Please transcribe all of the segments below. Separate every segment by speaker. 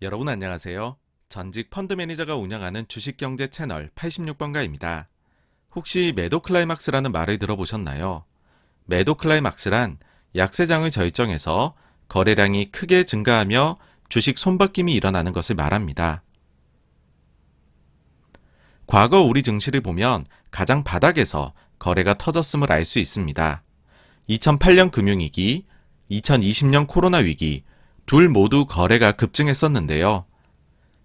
Speaker 1: 여러분 안녕하세요. 전직 펀드 매니저가 운영하는 주식경제 채널 86번가입니다. 혹시 매도 클라이막스라는 말을 들어보셨나요? 매도 클라이막스란 약세장의 절정에서 거래량이 크게 증가하며 주식 손바뀜이 일어나는 것을 말합니다. 과거 우리 증시를 보면 가장 바닥에서 거래가 터졌음을 알 수 있습니다. 2008년 금융위기, 2020년 코로나 위기, 둘 모두 거래가 급증했었는데요.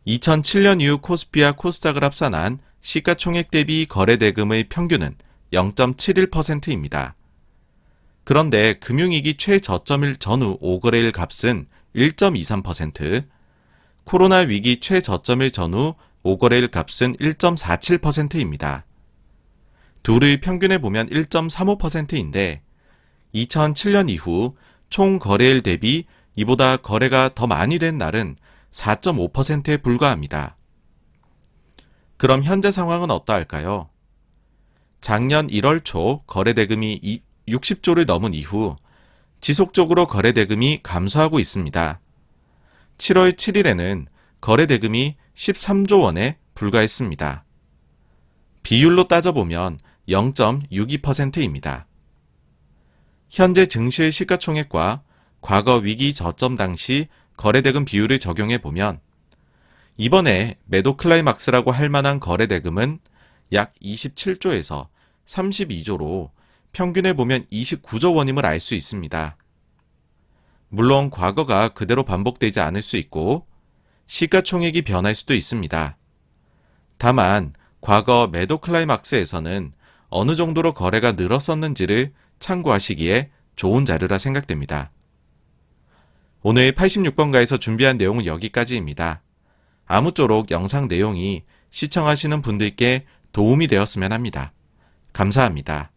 Speaker 1: 2007년 이후 코스피와 코스닥을 합산한 시가총액 대비 거래 대금의 평균은 0.71%입니다. 그런데 금융위기 최저점일 전후 5거래일 값은 1.23%, 코로나 위기 최저점일 전후 5거래일 값은 1.47%입니다. 둘의 평균을 보면 1.35%인데 2007년 이후 총 거래일 대비 이보다 거래가 더 많이 된 날은 4.5%에 불과합니다. 그럼 현재 상황은 어떠할까요? 작년 1월 초 거래 대금이 60조를 넘은 이후 지속적으로 거래 대금이 감소하고 있습니다. 7월 7일에는 거래 대금이 13조 원에 불과했습니다. 비율로 따져보면 0.62%입니다. 현재 증시의 시가총액과 과거 위기 저점 당시 거래대금 비율을 적용해 보면 이번에 매도 클라이막스라고 할 만한 거래대금은 약 27조에서 32조로 평균을 보면 29조 원임을 알 수 있습니다. 물론 과거가 그대로 반복되지 않을 수 있고 시가총액이 변할 수도 있습니다. 다만 과거 매도 클라이막스에서는 어느 정도로 거래가 늘었었는지를 참고하시기에 좋은 자료라 생각됩니다. 오늘 86번가에서 준비한 내용은 여기까지입니다. 아무쪼록 영상 내용이 시청하시는 분들께 도움이 되었으면 합니다. 감사합니다.